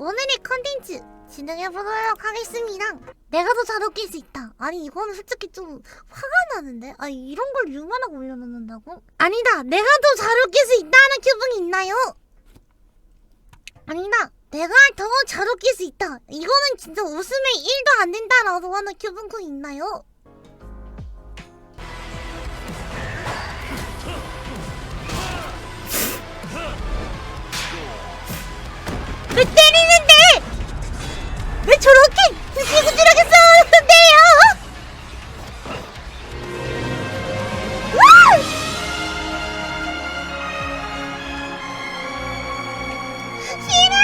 오늘의 컨텐츠 진행해보도록 하겠습니다. 내가 더 잘 웃길 수 있다. 아니 이거는 솔직히 좀 화가 나는데? 아니 이런 걸 유만하고 올려놓는다고? 아니다. 내가 더 잘 웃길 수 있다는 기분이 있나요? 아니다. 내가 더 잘 웃길 수 있다. 이거는 진짜 웃으면 1도 안 된다라고 하는 기분이 있나요? Sino